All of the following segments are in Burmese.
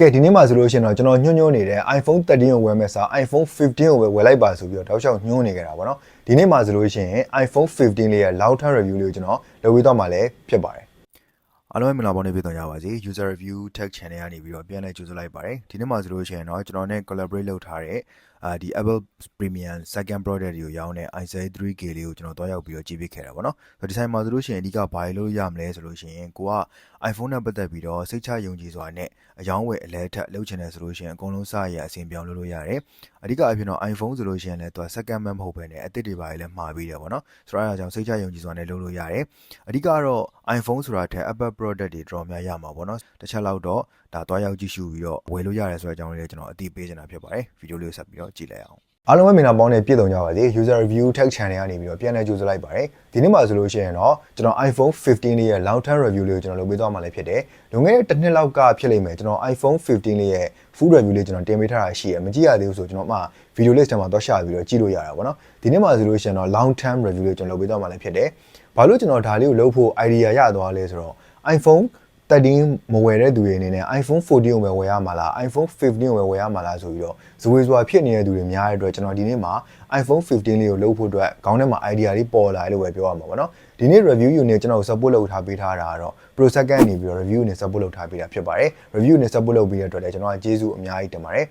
ကဲဒီနေ့မှာဆိုလို့ရှိရင်တော့ကျွန်တော်ညွှန်းညွှန်းနေတဲ့ iPhone 13ကိုဝယ်မယ်စာ iPhone 15ကိုပဲဝယ်လိုက်ပါဆိုပြီးတော့တောက်လျှောက်ညွှန်းနေကြတာပေါ့နော်ဒီနေ့မှာဆိုလို့ရှိရင် iPhone 15လေးရဲ့ long term review လေးကိုကျွန်တော်လုပ်ပြီးတော့မှလည်းဖြစ်ပါတယ်အားလုံးပဲမင်္ဂလာပါနေပြည်တော်ကြပါစေ user review tech channel ကနေပြီးတော့ပြန်လည်ကြိုဆိုလိုက်ပါတယ်ဒီနေ့မှာဆိုလို့ရှိရင်တော့ကျွန်တော်နဲ့ collaborate လုပ်ထားတဲ့ အာဒီ Apple Premium second product တွေကိုရောင်းတဲ့ i7 3K လေးကိုကျွန်တော်တွားရောက်ပြီးတော့ကြည့်ပေးခဲ့တာပေါ့နော်ဆိုတော့ဒီဆိုင်မှာဆိုလို့ရှိရင်အဓိကဘာလို့ရမလဲဆိုလို့ရှိရင်ကိုက iPhone နဲ့ပတ်သက်ပြီးတော့စိတ်ချယုံကြည်စွာနဲ့အယောင်းဝယ်အလဲထက်လုပ်ချင်တယ်ဆိုလို့ရှိရင်အကုန်လုံးစရအဆင်ပြောင်းလုပ်လို့ရတယ်အဓိကအဖြစ်တော့ iPhone ဆိုလို့ရှိရင်လည်းသူက second man မဟုတ်ဘဲနဲ့အသစ်တွေပါလည်းမှာပြီးတယ်ပေါ့နော်ဆိုတော့အဲဒါကြောင့်စိတ်ချယုံကြည်စွာနဲ့လုပ်လို့ရတယ်အဓိကတော့ iPhone ဆိုတာထက် Apple product တွေတော်များရမှာပေါ့နော်တစ်ချက်လောက်တော့ဒါတွားရောက်ကြည့်ရှုပြီးတော့ဝယ်လို့ရတယ်ဆိုတဲ့အကြောင်းလေးကျွန်တော်အသိပေးချင်တာဖြစ်ပါတယ်ဗီဒီယိုလေးကိုဆက်ပြီးတော့ကြည့်လိုက်အောင်အားလုံးပဲမင်္ဂလာပေါင်းနဲ့ပြည့်စုံကြပါစေ user review tech channel ကနေပြီးတော့ပြန်လည်ကြိုဆိုလိုက်ပါတယ်ဒီနေ့မှာဆိုလို့ရှိရင်တော့ကျွန်တော် iPhone 15လေးရဲ့ long term review လေးကိုကျွန်တော်လုပ်ပေးသွားမှာလည်းဖြစ်တယ်လွန်ခဲ့တဲ့တစ်နှစ်လောက်ကဖြစ်လိမ့်မယ်ကျွန်တော် iPhone 15လေးရဲ့ full review လေးကျွန်တော်တင်ပေးထားတာရှိရမကြည့်ရသေးဘူးဆိုကျွန်တော်မှ video list ထဲမှာတော့ရှာပြီးတော့ကြည့်လို့ရတာပေါ့နော်ဒီနေ့မှာဆိုလို့ရှိရင်တော့ long term review လေးကျွန်တော်လုပ်ပေးသွားမှာလည်းဖြစ်တယ်ဘာလို့ကျွန်တော်ဒါလေးကိုလုပ်ဖို့ idea ရသွားလဲဆိုတော့ iPhone 13မဝယ်တဲ့သူတွေအနေနဲ့ iPhone 14ကိုပဲဝယ်ရမှာလား iPhone 15ကိုပဲဝယ်ရမှာလားဆိုပြီးတော့ဇဝေဇဝါဖြစ်နေတဲ့သူတွေများတဲ့အတွက်ကျွန်တော်ဒီနေ့မှာ iPhone 15လေးကိုလုပ်ဖို့အတွက်ခေါင်းထဲမှာ idea လေးပေါ်လာတယ်လို့ပဲပြောရမှာပေါ့နော်ဒီနေ့ review unit ကျွန်တော် support လုပ်ထားပေးထားတာကတော့ Pro Second နေပြီးတော့ review နဲ့ support လုပ်ထားပေးတာဖြစ်ပါတယ် review နဲ့ support လုပ်ပေးတဲ့အတွက်လည်းကျွန်တော်ကကျေးဇူးအများကြီးတင်ပါတယ်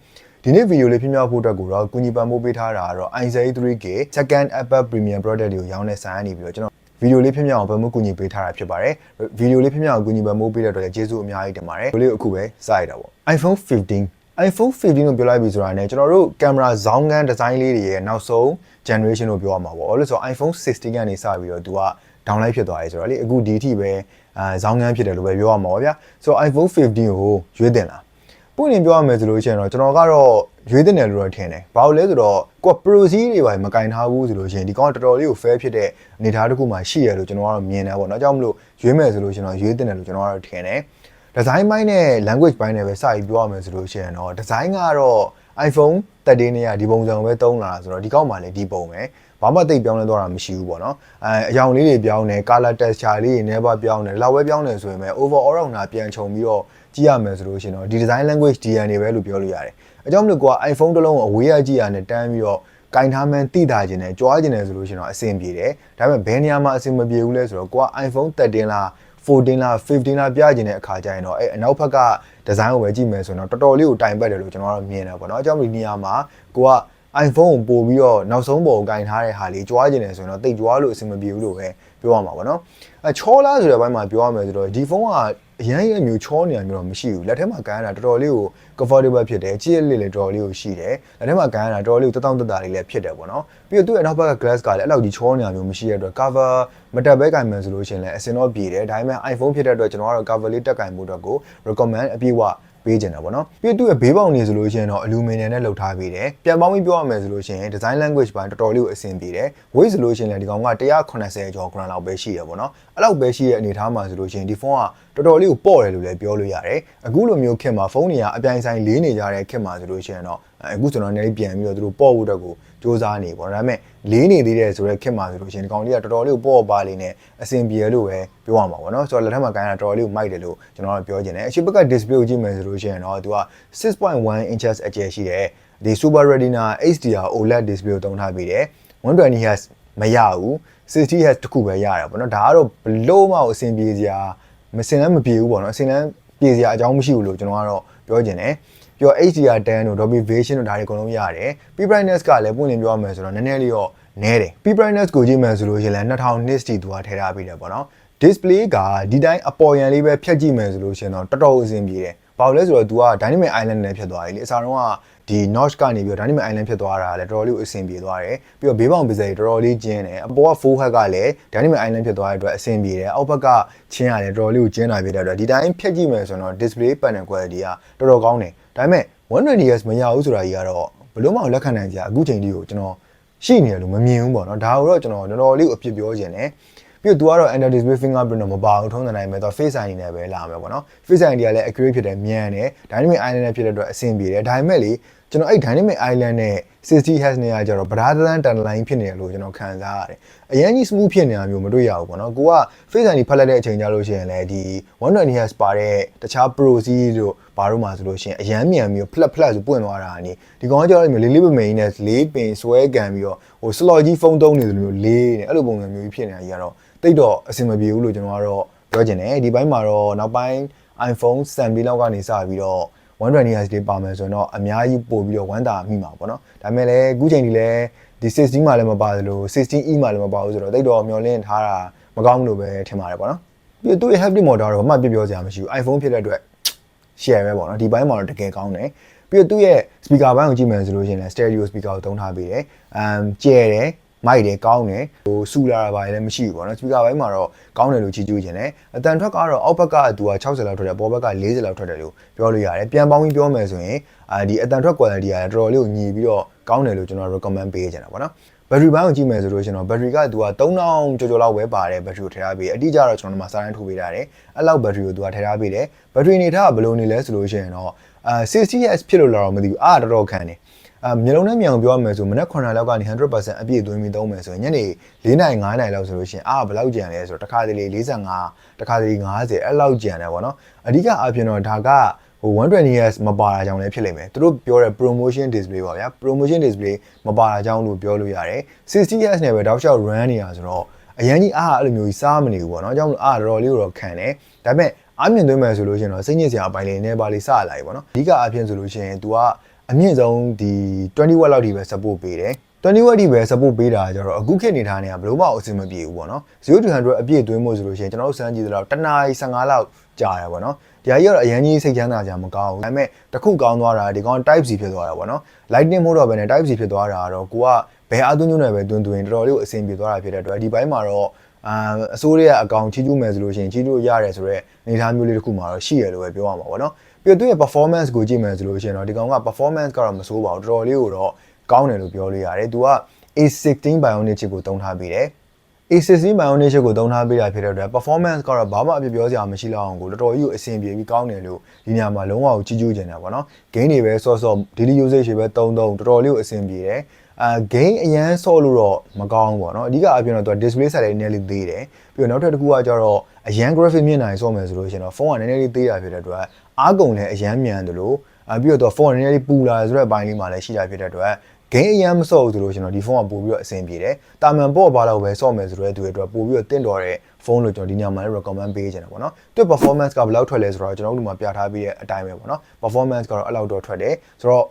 ဒီနေ့ဗီဒီယိုလေးပြမြောက်ဖို့အတွက်ကိုတော့ကုညီပံ့ပိုးပေးထားတာကတော့ i7 3K second Apple Premium product တွေကိုရောင်းတဲ့ဆိုင်ကနေပြီးတော့ကျွန်တော် ဗီဒီယိုလေးဖြစ်မြောက်အောင်ဗမှုကူညီပေးထားတာဖြစ်ပါတယ်ဗီဒီယိုလေးဖြစ်မြောက်အောင်ကူညီပံ့ပိုးပေးတဲ့အတွက်လည်းကျေးဇူးအများကြီးတင်ပါတယ်ဗီဒီယိုလေးကိုအခုပဲစရတာပေါ့ iPhone 15 iPhone 15ကိုပြောလိုက်ပြီဆိုတာနဲ့ကျွန်တော်တို့ကင်မရာဇောင်းငန်းဒီဇိုင်းလေးတွေရဲ့နောက်ဆုံး generation ကိုပြောရမှာပေါ့။ဘာလို့လဲဆိုတော့ iPhone 16ကနေစပြီးတော့သူက download ဖြစ်သွားရဲဆိုတော့လေအခုဒီအထိပဲအဲဇောင်းငန်းဖြစ်တယ်လို့ပဲပြောရမှာပါဗျာ။ဆိုတော့ iPhone 15ကိုရွေးတင်လား။ ပွင့်ရင်ပြောရမယ်ဆိုလို့ရှိရင်တော့ကျွန်တော်ကတော့ရွေးတင်တယ်လို့တော့ထင်တယ်။ဘာလို့လဲဆိုတော့ကိုက Pro C တွေပါမကင်ထားဘူးဆိုလို့ရှိရင်ဒီကောင်ကတော်တော်လေးကို fair ဖြစ်တဲ့အနေအထားတစ်ခုမှရှိရလို့ကျွန်တော်ကတော့မြင်တယ်ပေါ့နော်။အကြောင်းမလို့ရွေးမယ်ဆိုလို့ရှိရင်တော့ရွေးတင်တယ်လို့ကျွန်တော်ကတော့ထင်တယ်။ design ဘိုင်းနဲ့ language ဘိုင်းနဲ့ပဲစပြီးပြောရမယ်ဆိုလို့ရှိရင်တော့ design ကတော့ iPhone 13နဲ့ကဒီပုံစံကိုပဲသုံးလာတာဆိုတော့ဒီကောက်မှလည်းဒီပုံပဲဘာမှတိတ်ပြောင်းလဲသွားတာမရှိဘူးပေါ့နော်အဲအယောင်လေးတွေပြောင်းတယ် color texture လေးတွေနဲ့ပါပြောင်းတယ်လောက်ပဲပြောင်းတယ်ဆိုရင်ပဲ overall တော့နာပြန်ခြုံပြီးတော့ ကြည့်ရမယ်ဆိုလို့ရှိရင်တော့ဒီ design language DNA ပဲလို့ပြောလို့ရတယ်အကြောင်းမလို့ကွာ iPhone တစ်လုံးကိုအဝေးရကြည့်ရနဲ့တန်းပြီးတော့ကင်ထားမှန်းတိတာခြင်းနဲ့ကြွားခြင်းနဲ့ဆိုလို့ရှိရင်တော့အဆင်ပြေတယ်ဒါပေမဲ့ဘယ်နေရာမှာအဆင်မပြေဘူးလဲဆိုတော့ကိုက iPhone 13လား14လား15လားပြကျင်တဲ့အခါကျရင်တော့အဲအနောက်ဘက်ကဒီဇိုင်းကိုပဲကြည့်မယ်ဆိုရင်တော့တော်တော်လေးကိုတိုင်ပတ်တယ်လို့ကျွန်တော်ကတော့မြင်တယ်ပေါ့နော်အကြောင်းဒီနေရာမှာကိုက iPhone ကိုပို့ပြီးတော့နောက်ဆုံးပေါ်ကိုကင်ထားတဲ့ဟာလေးကြွားကျင်တယ်ဆိုရင်တော့တိတ်ကြွားလို့အဆင်မပြေဘူးလို့ပဲပြောရမှာပေါ့နော်အဲချောလားဆိုတဲ့ဘက်မှာပြောရမယ်ဆိုတော့ဒီဖုန်းက အရန်ရဲ့မျိုးချောနေရမျိုးတော့မရှိဘူးလက်ထဲမှာကန်ရတာတော်တော်လေးကို comfortable ဖြစ်တယ်ကြည့်ရလေးလည်းတော်တော်လေးကိုရှိတယ်လက်ထဲမှာကန်ရတာတော်တော်လေးကိုတောင့်တတလေးလည်းဖြစ်တယ်ပေါ့နော်ပြီးတော့သူ့ရဲ့နောက်ဘက်က glass ကလည်းအဲ့လောက်ကြီးချောနေရမျိုးမရှိတဲ့အတွက် cover မတက်ဘဲကင်မယ်ဆိုလို့ရှိရင်လည်းအစင်တော့ပြေတယ်ဒါပေမဲ့ iPhone ဖြစ်တဲ့အတွက်ကျွန်တော်ကတော့ cover လေးတက်ကင်မှုအတွက်ကို recommend အပြည့်အဝ ပေးကျင်တာပေါ့နော်ပြီးတော့သူ့ရဲ့ဘေးပေါင်နေဆိုလို့ရှိရင်တော့အလူမီနီယံနဲ့လှုပ်ထားပေးတယ်ပြန်ပေါင်းပြီးပြောရမယ်ဆိုလို့ရှိရင် design language ပိုင်းတော်တော်လေးကိုအဆင်ပြေတယ် weight ဆိုလို့ရှိရင်လည်းဒီကောင်က180ကျော် gram လောက်ပဲရှိရပေါ့နော်အဲ့လောက်ပဲရှိရဲ့အနေထားမှာဆိုလို့ရှိရင်ဒီဖုန်းကတော်တော်လေးကိုပေါ့တယ်လို့လည်းပြောလို့ရတယ်အခုလိုမျိုးခင်မှာဖုန်းတွေကအပြိုင်ဆိုင်လေးနေကြတဲ့ခင်မှာဆိုလို့ရှိရင်တော့အခုကျွန်တော်လည်းပြန်ပြီးတော့သူတို့ပေါ့ဖို့အတွက်ကို စူးစမ်းနေပေါ့ဒါပေမဲ့လေးနေသေးတယ်ဆိုတော့ခင်မှာဆိုလို့ရှိရင်ဒီကောင်လေးကတော်တော်လေးကိုပေါ့ပါလေးနဲ့အဆင်ပြေလို့ပဲပြောရမှာပေါ့နော်ဆိုတော့လက်ထက်မှာကိုင်းတာတော်တော်လေးကိုမိုက်တယ်လို့ကျွန်တော်ကပြောချင်တယ်အရှိဘက်က display ကိုကြည့်မယ်ဆိုလို့ရှိရင်တော့သူက6.1 inches အကျယ်ရှိတယ်ဒီ Super Retina HDR OLED display ကိုတုံးထားပြီးတယ်120 Hz မရဘူး60 Hz တခုပဲရတယ်ပေါ့နော်ဒါကတော့ဘလို့မှအဆင်ပြေစရာမစင်လည်းမပြေဘူးပေါ့နော်အစင်လည်းပြေစရာအကြောင်းမရှိဘူးလို့ကျွန်တော်ကတော့ပြောချင်တယ် ပြီးတော့ HDR10 တို့ Dolby Vision တို့ဒါတွေအကုန်လုံးရတယ် P brightness ကလည်းပွင့်လင်းပြောရမယ်ဆိုတော့နည်းနည်းလေးတော့နည်းတယ် P brightness ကိုကြည့်မယ်ဆိုလို့ရှိရင်လည်း2000 nits တီသူကထည့်ထားပြီးတယ်ပေါ့နော် display ကဒီတိုင်းအပေါ်ရန်လေးပဲဖြတ်ကြည့်မယ်ဆိုလို့ရှိရင်တော့တော်တော်အဆင်ပြေတယ်ဘာလို့လဲဆိုတော့ तू က dynamic island နဲ့ဖြစ်သွားပြီလေအစားတော့က ဒီ notch ကနေပြီးတော့ dynamic island ဖြစ်သွားတာလည်းတော်တော်လေးအဆင်ပြေသွားတယ်ပြီးတော့ဘေးပေါင်ပစယ်တော်တော်လေးကျင်းတယ်အပေါ်က full head ကလည်း dynamic island ဖြစ်သွားတဲ့အတွက်အဆင်ပြေတယ်အောက်ဘက်ကချင်းရတယ်တော်တော်လေးကိုကျင်းလာပြတဲ့အတွက်ဒီတိုင်းဖြတ်ကြည့်မယ်ဆိုတော့ display panel quality ကတော်တော်ကောင်းတယ်ဒါပေမဲ့ 120Hz မရဘူးဆိုတာကြီးကတော့ဘယ်လို့မှလက်ခံနိုင်ကြအခုချိန်ဒီကိုကျွန်တော်ရှိနေတယ်လို့မမြင်ဘူးပေါ့နော်ဒါကိုတော့ကျွန်တော်တော်တော်လေးကိုအပြစ်ပြောခြင်းတယ်ပြီးတော့ तू ကတော့ under display fingerprint တော့မပါဘူးထုံးစံတိုင်းပဲ तू face ID နဲ့ပဲလာမယ်ပေါ့နော် face ID ကလည်း accurate ဖြစ်တယ်မြန်တယ် dynamic island နဲ့ဖြစ်တဲ့အတွက်အဆင်ပြေတယ်ဒါပေမဲ့လေ ကျွန်တော်အဲ့ dynamic island နဲ့60 hertz နဲ့ကကြတော့ဗဒါသန်းတန်လိုင်းဖြစ်နေတယ်လို့ကျွန်တော်ခံစားရတယ်အရင်ကြီး smooth ဖြစ်နေတာမျိုးမတွေ့ရဘူးပေါ့နော်ကိုက face ID ဖတ်လိုက်တဲ့အချိန်ကြလို့ရှိရင်လည်းဒီ120 hertz ပါတဲ့တခြား pro C တို့ဘာလို့မှဆိုလို့ရှိရင်အရန်မြန်ပြီး flat flat ဆိုပွင့်သွားတာအနေဒီကောင်ကကြတော့မျိုးလေးလေးပမိန်နဲ့လေးပင်ဆွဲကန်ပြီးတော့ဟို slot ကြီးဖုန်းသုံးနေသလိုမျိုးလေးနေအဲ့လိုပုံစံမျိုးကြီးဖြစ်နေတာကြီးကတော့တိတ်တော့အဆင်မပြေဘူးလို့ကျွန်တော်ကတော့ပြောချင်တယ်ဒီဘက်မှာတော့နောက်ပိုင်း iPhone 7လောက်ကနေစပြီးတော့ 120 Hz လေးပါမယ်ဆိုရင်တော့အများကြီးပို့ပြီးတော့ဝမ်းသာမိမှာပေါ့နော်ဒါပေမဲ့လည်းအခုချိန်ဒီလည်းဒီ16မှာလည်းမပါသလို 16E မှာလည်းမပါဘူးဆိုတော့တိတ်တော့မျောလင့်ထားတာမကောင်းဘူးလို့ပဲထင်ပါတယ်ပေါ့နော်ပြီးတော့သူ့ရဲ့ haptic motor တော့ဘာမှပြပြောစရာမရှိဘူး iPhone ဖြစ်တဲ့အတွက် share ပဲပေါ့နော်ဒီဘိုင်းမှာတော့တကယ်ကောင်းတယ်ပြီးတော့သူ့ရဲ့ speaker ဘိုင်းကိုကြည့်မယ်ဆိုလို့ရှိရင်လည်း stereo speaker ကိုသုံးထားပေးတယ်အမ်ကျဲတယ် မိုက်တယ်ကောင်းတယ်ဟိုဆူလာတာပါလည်းမရှိဘူးပေါ့နော် speaker ဘိုင်းမှာတော့ကောင်းတယ်လို့ချီးကျူးခြင်းတယ်အတန်ထွက်ကတော့အောက်ဘက်ကသူက60လောက်ထွက်တယ်ပေါ်ဘက်က40လောက်ထွက်တယ်လို့ပြောလို့ရတယ်ပြန်ပေါင်းပြီးပြောမယ်ဆိုရင်အာဒီအတန်ထွက် quality ကတော်တော်လေးကိုညီပြီးတော့ကောင်းတယ်လို့ကျွန်တော် recommend ပေးချင်တာပေါ့နော်ဘက်ထရီဘိုင်းကိုကြည့်မယ်ဆိုလို့ရှင်တော့ဘက်ထရီကသူက3000ကျော်ကျော်လောက်ပဲပါတယ်ဘက်ထရီကိုထည့်ထားပေးတယ်အတိအကျတော့ကျွန်တော်တို့မှာစာတန်းထိုးပေးထားတယ်အဲ့လောက်ဘက်ထရီကိုသူကထည့်ထားပေးတယ်ဘက်ထရီအနေထားကဘယ်လိုနေလဲဆိုလို့ရှင်တော့အာ 60S ဖြစ်လို့လာတော့မသိဘူးအားတော်တော်ခံတယ် အာမျိုးလုံးနဲ့မြန်အောင်ပြောရမယ်ဆိုမနက်9လောက်ကနေ100%အပြည့်သွင်းပြီးသုံးမယ်ဆိုရင်ညနေ4နိုင်9နိုင်လောက်ဆိုလို့ရှင်အားဘယ်လောက်ကြံလဲဆိုတော့တစ်ခါတလေ45တစ်ခါတလေ50အဲ့လောက်ကြံတယ်ဗောနော်အဓိကအပြင်တော့ဒါကဟို 120S မပါတာကြောင့်လည်းဖြစ်လိမ့်မယ်သူတို့ပြောတဲ့ promotion display ပါဗျာ promotion display မပါတာကြောင့်လို့ပြောလို့ရတယ် 60S နဲ့ပဲတောက်လျှောက် run နေတာဆိုတော့အရင်ကြီးအားအဲ့လိုမျိုးကြီးစားမနေဘူးပေါ့နော်အကြောင်းလို့အားတော်တော်လေးတော့ခံတယ်ဒါပေမဲ့အားမြင်သွင်းမယ်ဆိုလို့ရှိရင်တော့စိတ်ညစ်စရာအပိုင်းလေးနည်းပါးလေးစလာပြီပေါ့နော်အဓိကအဖြစ်ဆိုလို့ရှိရင် तू က အမြင့်ဆုံးဒီ20 watt လောက်ထိပဲ support ပေးတယ်20 watt ထိပဲ support ပေးတာကြတော့အခုခေတ်နေထားနေတာဘယ်လို့မှအဆင်မပြေဘူးပေါ့နော်0 to 100အပြည့်သွင်းဖို့ဆိုလို့ရှိရင်ကျွန်တော်တို့စမ်းကြည့်သလောက်တစ်နာရီ15လောက်ကြာတယ်ပေါ့နော်ဒီဟာကြီးကတော့အရင်ကြီးစိတ်ချမ်းသာကြမကောင်းဘူးဒါပေမဲ့တစ်ခုကောင်းသွားတာဒီကောင် type C ဖြစ်သွားတာပေါ့နော် lightning mode တော့ပဲနဲ့ type C ဖြစ်သွားတာကတော့ကိုကဘယ်အသွင်းညွှန်းနဲ့ပဲတွင်တွင်တော်တော်လေးကိုအဆင်ပြေသွားတာဖြစ်တဲ့အတွက်ဒီဘိုင်းမှာတော့အာအစိုးရရဲ့အကောင်ချီးကျူးမယ်ဆိုလို့ရှိရင်ချီးကျူးရတယ်ဆိုတော့အနေအထားမျိုးလေးတစ်ခုမှာတော့ရှိရလို့ပဲပြောရမှာပေါ့နော် ပြီးတော့သူ့ရဲ့ performance ကိုကြည့်မယ်ဆိုလို့ရှိရင်တော့ဒီကောင်က performance ကတော့မဆိုးပါဘူးတော်တော်လေးကိုတော့ကောင်းတယ်လို့ပြောလို့ရတယ်သူက A16 Bionic chip ကိုသုံးထားပြီးတယ် A16 Bionic chip ကိုသုံးထားပေးတာဖြစ်တဲ့အတွက် performance ကတော့ဘာမှအပြပြောစရာမရှိလောက်အောင်ကိုတော်တော်ကြီးကိုအဆင်ပြေပြီးကောင်းတယ်လို့ဒီနေရာမှာလုံးဝကိုကြီးကျူးကျင်တာပေါ့နော် gain တွေပဲဆော့ဆော့ daily usage တွေပဲတုံးတုံးတော်တော်လေးကိုအဆင်ပြေတယ်အာ gain အရန်ဆော့လို့တော့မကောင်းဘူးပေါ့နော်အဓိကအပြင်တော့သူက display size လေးနည်းလေးသေးတယ်ပြီးတော့နောက်ထပ်တစ်ခုကကျတော့ အရန် graphic မြင်နိုင်ဆော့မယ်ဆိုလို့ရှိရင်တော့ဖုန်းကနည်းနည်းလေးသေးတာဖြစ်တဲ့အတွက်အားကုန်လည်းအရန်မြန်တယ်လို့အပြီးတော့သူကဖုန်းကနည်းနည်းလေးပူလာဆိုတဲ့အပိုင်းလေးမှာလည်းရှိတာဖြစ်တဲ့အတွက် gain အရန်မဆော့ဘူးဆိုလို့ကျွန်တော်ဒီဖုန်းကပို့ပြီးတော့အဆင်ပြေတယ်။တာမန်ပေါ့ပါတော့ပဲဆော့မယ်ဆိုတော့သူတွေအတွက်ပို့ပြီးတော့တင့်တော်တဲ့ဖုန်းလို့ကျွန်တော်ဒီညမှာလည်း recommend ပေးချင်တယ်ပေါ့နော်။သူ performance ကဘယ်လောက်ထွက်လဲဆိုတော့ကျွန်တော်တို့ဒီမှာပြထားပြီးတဲ့အတိုင်းပဲပေါ့နော်။ performance ကတော့အဲ့လောက်တော့ထွက်တယ်။ဆိုတော့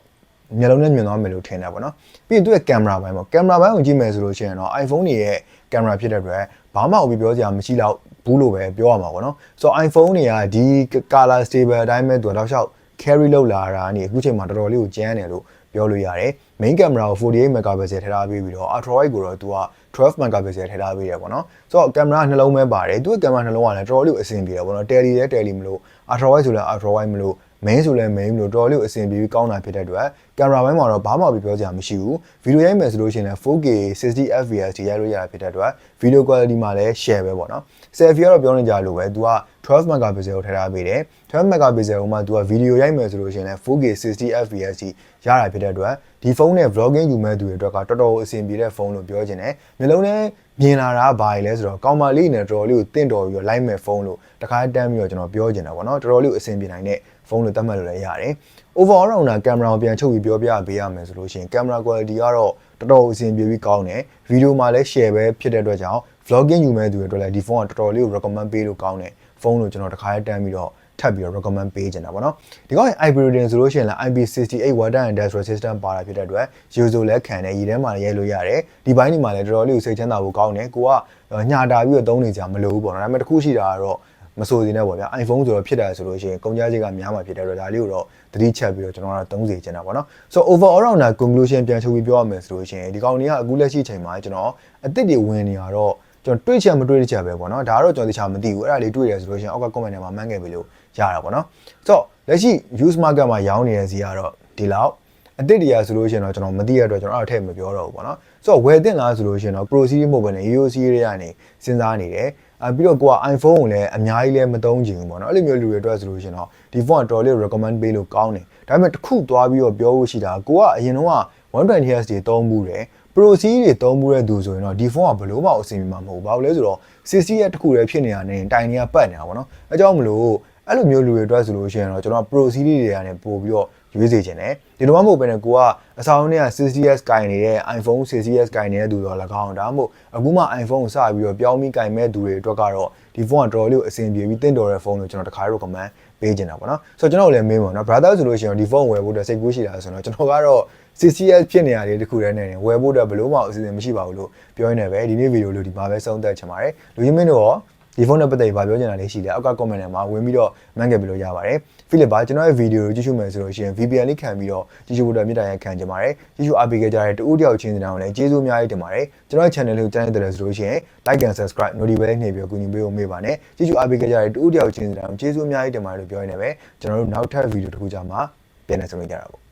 မျက်လုံးနဲ့မြင်သွားမယ်လို့ထင်တယ်ပေါ့နော်။ပြီးရင်သူ့ရဲ့ကင်မရာပိုင်းပေါ့။ကင်မရာပိုင်းကိုကြည့်မယ်ဆိုလို့ရှိရင်တော့ iPhone တွေရဲ့ကင်မရာဖြစ်တဲ့အတွက် ဘာမှအပြီးပြောစရာမရှိတော့ဘူးလို့ပဲပြောရမှာပေါ့နော်။ဆိုတော့ iPhone တွေကဒီ color stable အတိုင်းပဲသူတော့ရှောက် carry လောက်လာတာနေအခုချိန်မှာတော်တော်လေးကိုကျန်းတယ်လို့ပြောလို့ရတယ် main camera ကို48 megapixel ထည့်ထားပြီးပြီးတော့ ultra wide ကိုတော့သူက12 megapixel ထည့်ထားပေးတယ်ပေါ့နော်ဆိုတော့ camera နှလုံးပဲပါတယ်သူက camera နှလုံးကလည်းတော်တော်လေးကိုအဆင်ပြေတယ်ပေါ့နော် tele လည်း tele မလို့ ultra wide ဆိုလည်း ultra wide မလို့ main ဆိုလည်း main မလို့တော်တော်လေးကိုအဆင်ပြေပြီးကောင်းတာဖြစ်တဲ့အတွက် camera ဘိုင်းမှာတော့ဘာမှပြောစရာမရှိဘူး video ရိုက်မယ်ဆိုလို့ရှိရင်လည်း 4K 60 fps ထိရိုက်လို့ရတာဖြစ်တဲ့အတွက် video quality မှာလည်း share ပဲပေါ့နော် selfie ကတော့ပြောနေကြလို့ပဲသူက12 megapixel ကိုထည့်ထားပေးတယ်12 megapixel ကိုမှသူက video ရိုက်မယ်ဆိုလို့ရှိရင်လည်း 4K 60 fps ထိရတာဖြစ်တဲ့အတွက်ဒီဖုန်းနဲ့ vlogging ယူမဲ့သူတွေအတွက်ကတော်တော်အဆင်ပြေတဲ့ဖုန်းလို့ပြောချင်တယ်မျိုးလုံးနဲ့မြင်လာတာဘာလဲဆိုတော့ကောင်မလေးနဲ့တော်တော်လေးကိုတင့်တော်ပြီးတော့ live မဲ့ဖုန်းလို့တခါတန်းပြီးတော့ကျွန်တော်ပြောချင်တာပေါ့နော်တော်တော်လေးကိုအဆင်ပြေနိုင်တဲ့ ဖုန်းလို့သတ်မှတ်လို့လည်းရတယ် overall တော့ကင်မရာကိုပြန်ချုပ်ပြီးပြောပြပေးရမယ်ဆိုလို့ရှိရင် camera quality ကတော့တော်တော်အဆင်ပြေပြီးကောင်းတယ် video မှာလည်း share ပဲဖြစ်တဲ့အတွက်ကြောင့် vlogging ယူမဲ့သူတွေအတွက်လည်းဒီဖုန်းကတော်တော်လေးကို recommend ပေးလို့ကောင်းတယ်ဖုန်းလို့ကျွန်တော်တခါတန်းပြီးတော့ထပ်ပြီးတော့ recommend ပေးချင်တာပေါ့နော်ဒီကောင် Hybridian ဆိုလို့ရှိရင်လည်း IP68 water industrial system ပါတာဖြစ်တဲ့အတွက် user လည်းခံတယ်ရည်ထဲမှာလည်းရိုက်လို့ရတယ်ဒီဘိုင်းဒီမှာလည်းတော်တော်လေးကိုစိတ်ချမ်းသာဖို့ကောင်းတယ်ကိုကညှာတာပြီးတော့သုံးနေကြမလို့ဘူးပေါ့နော်ဒါပေမဲ့တစ်ခုရှိတာကတော့ မဆိုစင်းနဲ့ပေါ့ဗျာ iPhone ဆိုတော့ဖြစ်တာဆိုလို့ရှိရင်ကုန်ကြမ်းစိတ်ကများမှာဖြစ်တဲ့အတွက်ဒါလေးကိုတော့သတိချက်ပြီးတော့ကျွန်တော်ကတော့သုံးစီချင်တာပေါ့နော် so overall တော့နာ conclusion ပြန်ချုပ်ပြီးပြောရမယ်ဆိုလို့ရှိရင်ဒီကောင်တွေကအခုလက်ရှိချိန်မှာကျွန်တော်အစ်စ်တွေဝင်နေရတော့ကျွန်တော်တွေးချက်မတွေးချက်ပဲပေါ့နော်ဒါကတော့ကျွန်တော်တခြားမသိဘူးအဲ့ဒါလေးတွေးတယ်ဆိုလို့ရှိရင်အောက်က comment ထဲမှာမှန်းခဲ့ပြီလို့ရတာပေါ့နော် so လက်ရှိ use market မှာရောင်းနေတဲ့စီကတော့ဒီလောက်အစ်စ်တွေကဆိုလို့ရှိရင်တော့ကျွန်တော်မသိရတဲ့အတွက်ကျွန်တော်အဲ့ထည့်မပြောတော့ဘူးပေါ့နော်ဆိုတော့ဝယ်တင်လားဆိုလို့ရှိရင်တော့ pro series မဟုတ်ဘဲနဲ့ EO series တွေကနေစဉ်းစားနေတယ် အဲပြီးတော့ကိုက iPhone ကိုလည်းအများကြီးလည်းမသုံးချင်ဘူးပေါ့နော်အဲ့လိုမျိုးလူတွေအတွက်ဆိုလို့ရှိရင်တော့ဒီ phone ကတော်လေး recommend ပေးလို့ကောင်းတယ်ဒါပေမဲ့တစ်ခုသွားပြီးတော့ပြောဖို့ရှိတာကိုကအရင်တော့120 Hz တွေသုံးမှုတယ် Pro series တွေသုံးမှုတဲ့သူဆိုရင်တော့ဒီဖုန်းကဘလို့မှအဆင်ပြေမှာမဟုတ်ဘူးဘာလို့လဲဆိုတော့ CC ရဲ့တစ်ခုတည်းဖြစ်နေတာနဲ့တိုင်နေရပတ်နေတာပေါ့နော်အဲကြောင့်မလို့အဲ့လိုမျိုးလူတွေအတွက်ဆိုလို့ရှိရင်တော့ကျွန်တော် Pro series တွေကနေပို့ပြီးတော့ ရွေးစေချင်တယ်ဒီလိုမှမဟုတ်ဘဲနဲ့ကိုကအဆောင်နဲ့ 60s ကင်နေတဲ့ iPhone 60s ကင်နေတဲ့သူတော့၎င်းဒါမှမဟုတ်အခုမှ iPhone ကိုစပြီးတော့ပြောင်းပြီးကင်မဲ့သူတွေအတွက်ကတော့ဒီဖုန်းကတော်တော်လေးကိုအဆင်ပြေပြီးတင့်တော်တဲ့ဖုန်းလို့ကျွန်တော်တခါတော့ comment ပေးချင်တာပေါ့နော်ဆိုတော့ကျွန်တော်လည်းမင်းပေါ့နော် brother ဆိုလို့ရှိရင်ဒီဖုန်းဝယ်ဖို့အတွက်စိတ်ကူးရှိတာဆိုတော့ကျွန်တော်ကတော့ CCS ဖြစ်နေရတယ်တခုတည်းနဲ့ဝယ်ဖို့အတွက်ဘလို့မှအစီအစဉ်မရှိပါဘူးလို့ပြောရင်းနဲ့ပဲဒီနေ့ဗီဒီယိုလို့ဒီမှာပဲဆုံးသက်ချင်ပါတယ်လူကြီးမင်းတို့ရော ဒီဖုန်းနဲ့ပတ်သက်ပြီးဗာပြောချင်တာလေးရှိတယ်အောက်က comment ထဲမှာဝင်ပြီးတော့မှန်းခဲ့ပြီးလို့ရပါတယ်ဖိလစ်ပါကျွန်တော်ရဲ့ဗီဒီယိုကိုကြည့်ရှုမယ်ဆိုလို့ရှိရင် VPN လေးခံပြီးတော့ကြည့်ရှုဖို့အတွက်မြစ်တာရက်ခံချင်ပါတယ်ကြည့်ရှုအားပေးခဲ့ကြတဲ့တူတယောက်ချင်းစီတောင်လည်းကျေးဇူးအများကြီးတင်ပါတယ်ကျွန်တော်ရဲ့ channel လေးကိုကြိုက်တယ်ဆိုလို့ရှိရင် like and subscribe notification နှိပ်ပြီးတော့ကူညီပေးဖို့မေ့ပါနဲ့ကြည့်ရှုအားပေးခဲ့ကြတဲ့တူတယောက်ချင်းစီတောင်ကျေးဇူးအများကြီးတင်ပါတယ်လို့ပြောရင်းနဲ့ပဲကျွန်တော်တို့နောက်ထပ်ဗီဒီယိုတစ်ခုကြာမှာပြန်လည်ဆုံတွေ့ကြတာပေါ့